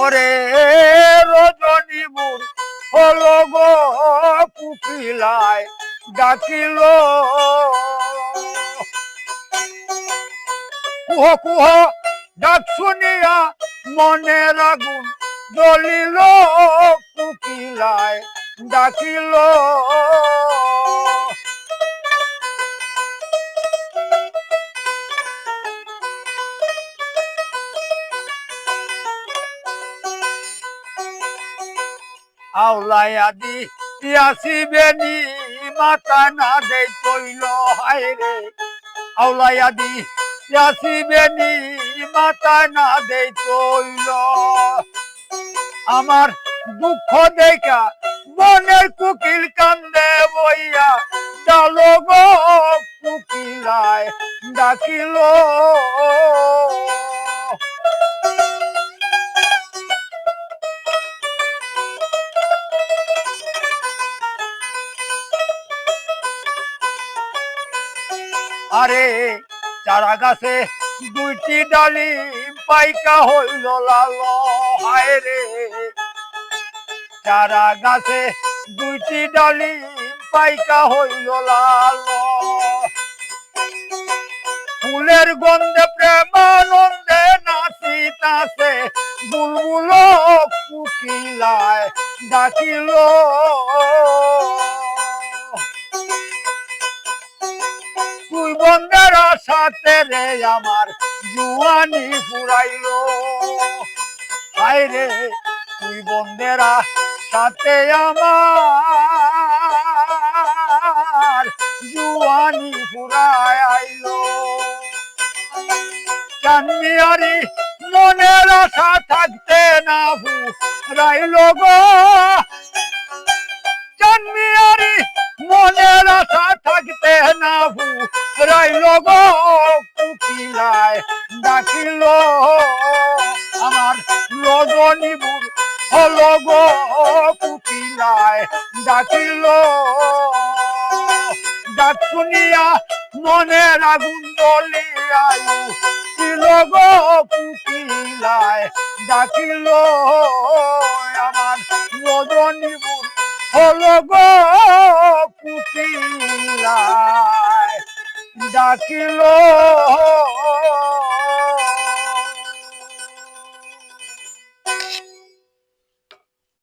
ওরে রজনী বুর হলো গো কুকিলায় ডাকিল। কুহ কুহ, ডাক শুনিয়া মনের আগুন জ্বলিল কুকিলায় ডাকিল। আউলাইয়া দি আসিবে নি? মাতা না দে তৈল হায় রে। আউলাইয়া দি আসিবে নি? মাতা না দে তৈল আমার দুঃখ দেখা, মনের কুকিল কান্দে বইয়া, ডালো গো কুকিলায়, ডাকিল। আরে চারা গাছে দুইটি ডালি পাইকা হইল লাল হায় রে। চারা গাছে দুইটি ডালি পাইকা হইল লাল। ফুলের গন্ধে প্রেমানন্দে নাচি নাচিতাছে বুলবুল কুকিলায় ডাকিল। সাথে রে আমার জুয়ানি ফুরাইলো। রে, তুই বন্ধেরা, সাথে আমার জুয়ানি ফুরাই আইলো চান্দিয়ারি মনের আশা থাকতে না ফুরাইলো গো। কুকিলায় ডাকিল। আমার রজনী বুড় হলো গো কুকিলায় ডাকিল। ডাক শুনিয়া মনের আগুন জ্বলিয়ায়ু ছিল গো কুকিলায় ডাকিল। আমার রজনী বুড় হলো গো কুকিলায় ডাকিল।